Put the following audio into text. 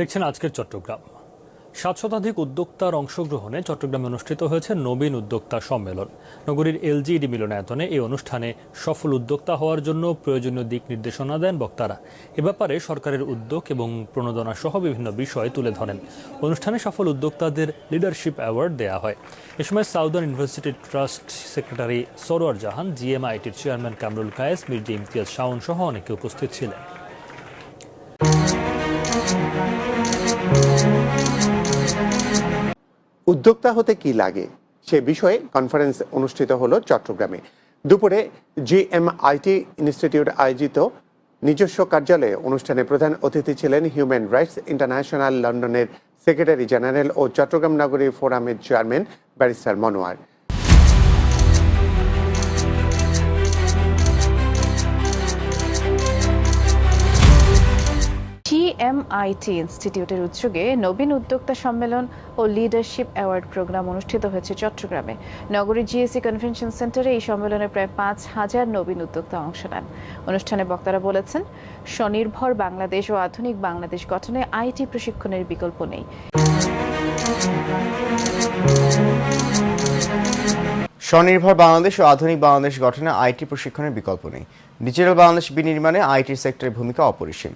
দেখছেন আজকের চট্টগ্রাম। সাত শতাধিক উদ্যোক্তার অংশগ্রহণে চট্টগ্রামে অনুষ্ঠিত হয়েছে নবীন উদ্যোক্তা সম্মেলন। নগরীর এলজিইডি মিলনায়তনে এই অনুষ্ঠানে সফল উদ্যোক্তা হওয়ার জন্য প্রয়োজনীয় দিক নির্দেশনা দেন বক্তারা। এ ব্যাপারে সরকারের উদ্যোগ এবং প্রণোদনা সহ বিভিন্ন বিষয় তুলে ধরেন। অনুষ্ঠানে সফল উদ্যোক্তাদের লিডারশিপ অ্যাওয়ার্ড দেয়া হয়। এ সময় Southern University Trust secretary Sarwar Jahan, জিএমআইটির chairman Kamrul Kayes, Mirza Imtiaz Shaon সহ অনেকে উপস্থিত ছিলেন। উদ্যোক্তা হতে কি লাগে? সে বিষয়ে কনফারেন্স অনুষ্ঠিত হলো চট্টগ্রামে। দুপুরে জিএমআইটি ইনস্টিটিউট আয়োজিত নিজস্ব কার্যালয়ে অনুষ্ঠানে প্রধান অতিথি ছিলেন হিউম্যান রাইটস ইন্টারন্যাশনাল লন্ডনের সেক্রেটারি জেনারেল ও চট্টগ্রাম নগরী ফোরামের চেয়ারম্যান ব্যারিস্টার মনোয়ার টিএমআইটি ইনস্টিটিউটের উদ্যোগে নবীন উদ্যোক্তা সম্মেলন ও লিডারশিপ অ্যাওয়ার্ড প্রোগ্রাম অনুষ্ঠিত হয়েছে চট্টগ্রামে। নগরীর জিএসসি কনভেনশন সেন্টারে এই সম্মেলনে প্রায় পাঁচ হাজার নবীন উদ্যোক্তা অংশ নেন। অনুষ্ঠানে বক্তারা বলেছেন, স্বনির্ভর বাংলাদেশ ও আধুনিক বাংলাদেশ গঠনে আইটি প্রশিক্ষণের বিকল্প নেই। স্বনির্ভর বাংলাদেশ ও আধুনিক বাংলাদেশ গঠনে আইটি প্রশিক্ষণের বিকল্প নেই। ডিজিটাল বাংলাদেশ বিনির্মাণে আইটি সেক্টরের ভূমিকা অপরিসীম।